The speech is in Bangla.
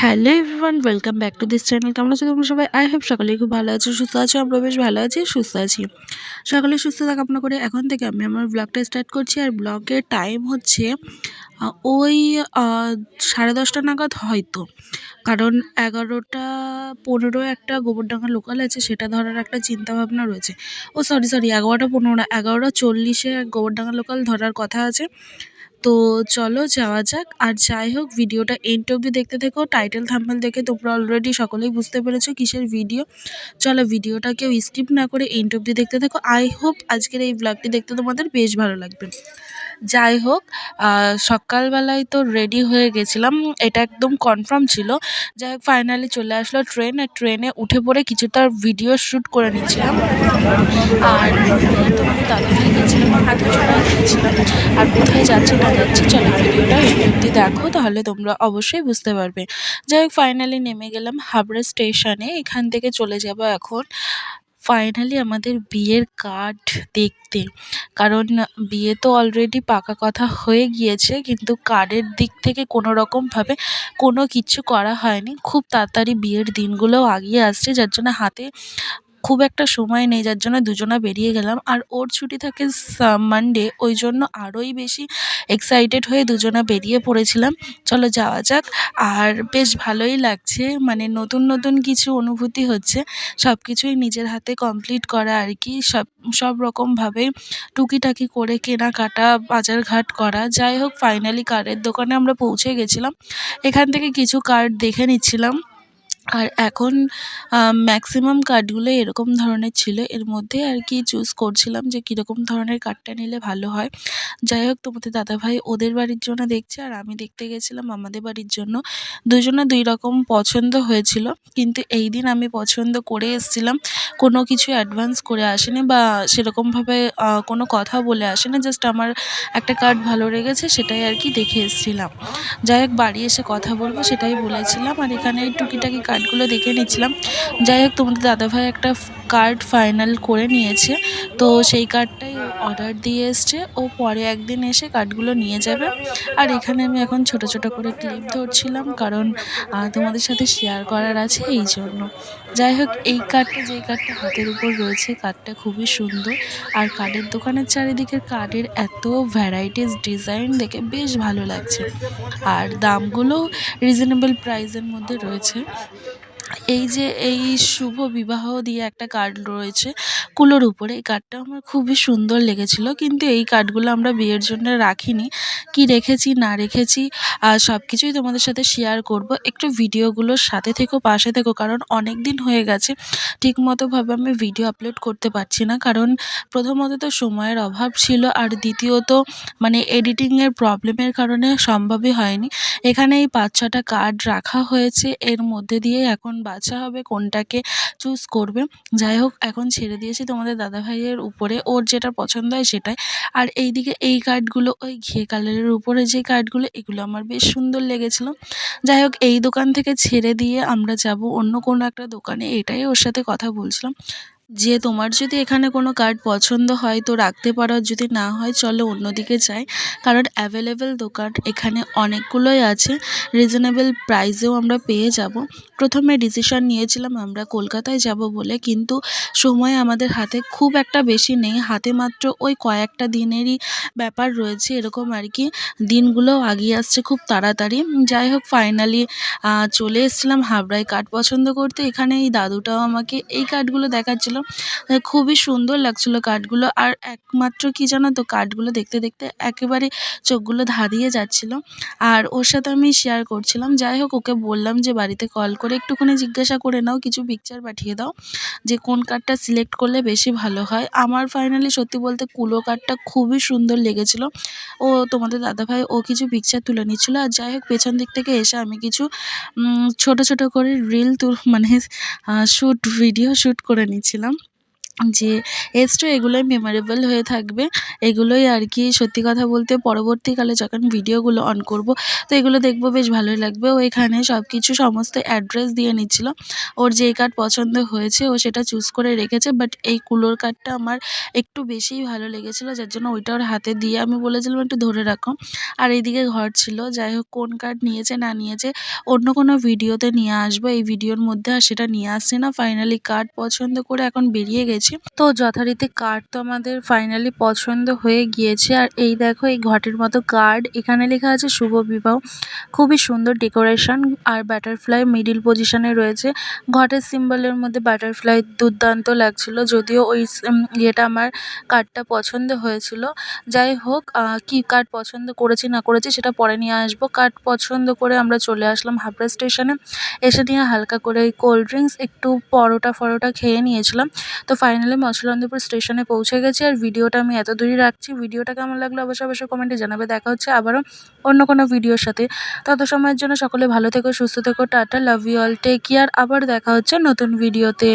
Hello everyone welcome back to this channel কেমন আছো তোমরা সবাই? আই হ্যাভ সকালে খুব ভালো আছো, সুস্থ আছো আমরা বেশ ভালো আছি, সুস্থ আছি। সকালে সুস্থ থাকা কামনা করে এখন থেকে আমি আমার ব্লগটা স্টার্ট করছি। আর ব্লগের টাইম হচ্ছে ওই সাড়ে দশটা নাগাদ হয়তো। কারণ এগারোটা পনেরো একটা গোবরডাঙ্গা লোকাল আছে, সেটা ধরার একটা চিন্তা ভাবনা রয়েছে। ও সরি সরি এগারোটা পনেরো এগারোটা চল্লিশে গোবরডাঙ্গা লোকাল ধরার কথা আছে। তো চলো যাওয়া যাক। আর যাই হোক, ভিডিওটা এন্ড অবধি দেখতে থেকো। টাইটেল থাম্বনেল দেখে তোমরা অলরেডি সকলেই বুঝতে পেরেছ কিসের ভিডিও চলো ভিডিওটা কেউ স্কিপ না করে এন্ড অবধি দেখতে থেকো। আই হোপ আজকের এই ব্লগটি দেখতে তোমাদের বেশ ভালো লাগবে। যাই হোক সকালবেলায় তো রেডি হয়ে গেছিলাম। এটা একদম কনফার্ম ছিল। যাই হোক ফাইনালি চলে আসলো ট্রেন আর ট্রেনে উঠে পড়ে কিছুটা ভিডিও শ্যুট করে নিচ্ছিলাম। আর দাদাভাই গেছিলাম হাতে চড়াই গিয়েছিলাম আর কোথায় যাচ্ছি না যাচ্ছি, চলো ভিডিওটা অবধি দেখো, তাহলে তোমরা অবশ্যই বুঝতে পারবে। যাই হোক ফাইনালি নেমে গেলাম হাবড়া স্টেশনে এখান থেকে চলে যাব এখন ফাইনালি আমাদের বিয়ের কার্ড দেখতে। কারণ বিয়ে তো অলরেডি পাকা কথা হয়ে গিয়েছে, কিন্তু কার্ডের দিক থেকে কোনো রকমভাবে কোনো কিছু করা হয়নি। খুব তাড়াতাড়ি বিয়ের দিনগুলোও এগিয়ে আসছে, যার জন্য হাতে খুব একটা সময় নেই, যার জন্য দুজনা বেরিয়ে গেলাম। আর ওর ছুটি থাকে মানডে ওই জন্য আরোই বেশি এক্সাইটেড হয়ে দুজনা বেরিয়ে পড়েছিলাম। চলো যাওয়া যাক। আর বেশ ভালোই লাগছে মানে নতুন নতুন কিছু অনুভূতি হচ্ছে। সব কিছুই নিজের হাতে কমপ্লিট করা আর কি। সব সব রকমভাবে টুকিটাকি করে কেনাকাটা, বাজারঘাট করা। যাই হোক ফাইনালি কার্ডের দোকানে আমরা পৌঁছে গেছিলাম। এখান থেকে কিছু কার্ড দেখে নিচ্ছিলাম। আর এখন ম্যাক্সিমাম কার্ডগুলো এরকম ধরনের ছিল। এর মধ্যে আর কি চুজ করছিলাম যে কীরকম ধরনের কার্ডটা নিলে ভালো হয়। যাই হোক, তোমাদের দাদাভাই ওদের বাড়ির জন্য দেখছে আর আমি দেখতে গেছিলাম আমাদের বাড়ির জন্য। দুজনে দুই রকম পছন্দ হয়েছিল, কিন্তু এই দিন আমি পছন্দ করে এসেছিলাম। কোনো কিছু অ্যাডভান্স করে আসেনি বা সেরকমভাবে কোনো কথা বলে আসিনি জাস্ট আমার একটা কার্ড ভালো লেগেছে সেটাই আর কি দেখে এসেছিলাম। যাই হোক, বাড়ি এসে কথা বলব সেটাই বলেছিলাম। আর এখানে টুকিটাকি কার্ডগুলো দেখে নিচ্ছিলাম। যাই হোক, তোমাদের দাদাভাই একটা কার্ড ফাইনাল করে নিয়েছে। তো সেই কার্ডটাই অর্ডার দিয়ে এসছে, ও পরে একদিন এসে কাঠগুলো নিয়ে যাবে। আর এখানে আমি এখন ছোট ছোট করে ক্লিপ ধরছিলাম, কারণ তোমাদের সাথে শেয়ার করার আছে এই জন্য। যাই হোক, এই কার্ডটা যেই কাঠটা হাতের উপর রয়েছে কাঠটা খুবই সুন্দর। আর কাঠের দোকানের চারিদিকের কাঠের এত ভ্যারাইটিস ডিজাইন দেখে বেশ ভালো লাগছে। আর দামগুলো রিজনেবল প্রাইসের মধ্যে রয়েছে। এই যে এই শুভ বিবাহ দিয়ে একটা কার্ড রয়েছে, কুলোর উপরে। এই কার্ডটা আমার খুবই সুন্দর লেগেছিল, কিন্তু এই কার্ডগুলো আমরা বিয়ের জন্য রাখিনি। কি রেখেছি, না রেখেছি আর সব কিছুই তোমাদের সাথে শেয়ার করব। একটু ভিডিওগুলোর সাথে থেকো, পাশে থেকো, কারণ অনেক দিন হয়ে গেছে। ঠিকমতোভাবে আমি ভিডিও আপলোড করতে পারছি না, কারণ প্রথমত তো সময়ের অভাব ছিল, আর দ্বিতীয়ত মানে এডিটিংয়ের প্রবলেমের কারণে সম্ভবই হয়নি। এখানে এই পাঁচ ছটা কার্ড রাখা হয়েছে, এর মধ্যে দিয়ে এখন বাছা হবে, কোনটাকে চুজ করবে। যাই হোক, এখন ছেড়ে দিয়েছি তোমাদের দাদাভাইয়ের উপরে। ওর যেটা পছন্দ হয় সেটাই। আর এইদিকে এই কার্ডগুলো ওই ঘিয়ে কালারের উপরে যে কার্ডগুলো এগুলো আমার বেশ সুন্দর লেগেছিলো। যাই হোক, এই দোকান থেকে ছেড়ে দিয়ে আমরা যাব অন্য কোনো একটা দোকানে। এটাই ওর সাথে কথা বলছিলাম। যে তোমার যদি এখানে কোনো কার্ড পছন্দ হয়, তো রাখতে পারো। যদি না হয়, চলো অন্যদিকে যাই। কারণ অ্যাভেলেবেল দোকান এখানে অনেকগুলোই আছে। রিজনেবল প্রাইসেও আমরা পেয়ে যাব। প্রথমে ডিসিশন নিয়েছিলাম আমরা কলকাতায় যাব বলে। কিন্তু সময় আমাদের হাতে খুব একটা বেশি নেই। হাতে মাত্র ওই কয়েকটা দিনেরই ব্যাপার রয়েছে এরকম আর কি। দিনগুলোও আগিয়ে আসছে খুব তাড়াতাড়ি। যাই হোক ফাইনালি চলে এসেছিলাম হাবড়ায় কার্ড পছন্দ করতে। এখানে এই দাদুটাও আমাকে এই কার্ডগুলো দেখাচ্ছিল। আহ, খুবই সুন্দর লাগছিল কার্ডগুলো আর একমাত্র কি জানো তো কার্ডগুলো দেখতে দেখতে একেবারে চোখগুলো ধাঁধিয়ে যাচ্ছিল। আর ওর সাথে আমি শেয়ার করছিলাম। যাই হোক ওকে বললাম যে বাড়িতে কল করে একটুখানি জিজ্ঞাসা করে নাও কিছু পিকচার পাঠিয়ে দাও যে কোন কাঠটা সিলেক্ট করলে বেশি ভালো হয়। আমার ফাইনালি সত্যি বলতে কুলো কাঠটা খুবই সুন্দর লেগেছিলো। ও তোমাদের দাদাভাই ও কিছু পিকচার তুলে নিচ্ছিলো। আর যাই হোক পেছন দিক থেকে এসে আমি কিছু ছোট ছোট করে রিল তুল মানে শ্যুট ভিডিও শ্যুট করে নিচ্ছিলাম। যে এক্সট্রা এগুলোই মেমোরেবল হয়ে থাকবে। এগুলোই আর কি সত্যি কথা বলতে পরবর্তীকালে যখন ভিডিওগুলো অন করব, তো এগুলো দেখব বেশ ভালোই লাগবে। ও এখানে সব কিছু সমস্ত অ্যাড্রেস দিয়ে নিচ্ছিল। ওর যেই কার্ড পছন্দ হয়েছে, ও সেটা চুজ করে রেখেছে বাট এই কুলোর কার্ডটা আমার একটু বেশিই ভালো লেগেছিলো, যার জন্য ওইটা ওর হাতে দিয়ে আমি বলেছিলাম একটু ধরে রাখো। আর এইদিকে ঘর ছিল, যাই হোক, কোন কার্ড নিয়েছে, না নিয়েছে, অন্য কোনো ভিডিওতে নিয়ে আসব। এই ভিডিওর মধ্যে আর সেটা নিয়ে আসছে না। ফাইনালি কার্ড পছন্দ করে এখন বেরিয়ে গেছি। তো যথারীতি কার্ড তো আমাদের ফাইনালি পছন্দ হয়ে গিয়েছে। আর এই দেখো, এই ঘটের মতো কার্ড এখানে লেখা আছে শুভ বিবাহ। খুবই সুন্দর ডেকোরেশন আর বাটারফ্লাই মিডিল পজিশনে রয়েছে। ঘটের সিম্বলের মধ্যে বাটারফ্লাই দুর্দান্ত লাগছিল, যদিও ওই ইয়েটা আমার কার্ডটা পছন্দ হয়েছিল। যাই হোক কি কার্ড পছন্দ করেছি, না করেছি, সেটা পরে নিয়ে আসব। কার্ড পছন্দ করে আমরা চলে আসলাম হাবড়া স্টেশনে এসে নিয়ে হালকা করে কোল্ড ড্রিঙ্কস একটু পরোটা ফরোটা খেয়ে নিয়েছিলাম। তো ফাইনালি মৎস্যনন্দপুর স্টেশনে পৌঁছে গেছি আর ভিডিওটা আমি এত দূরই রাখছি। ভিডিওটা কেমন লাগল অবশ্যই অবশ্যই কমেন্টে জানাবে। দেখা হচ্ছে আবারও অন্য কোনো ভিডিওর সাথে। তত সময়ের জন্য সকলে ভালো থেকো, সুস্থ থেকো, tata love you all take care আবার দেখা হচ্ছে নতুন ভিডিওতে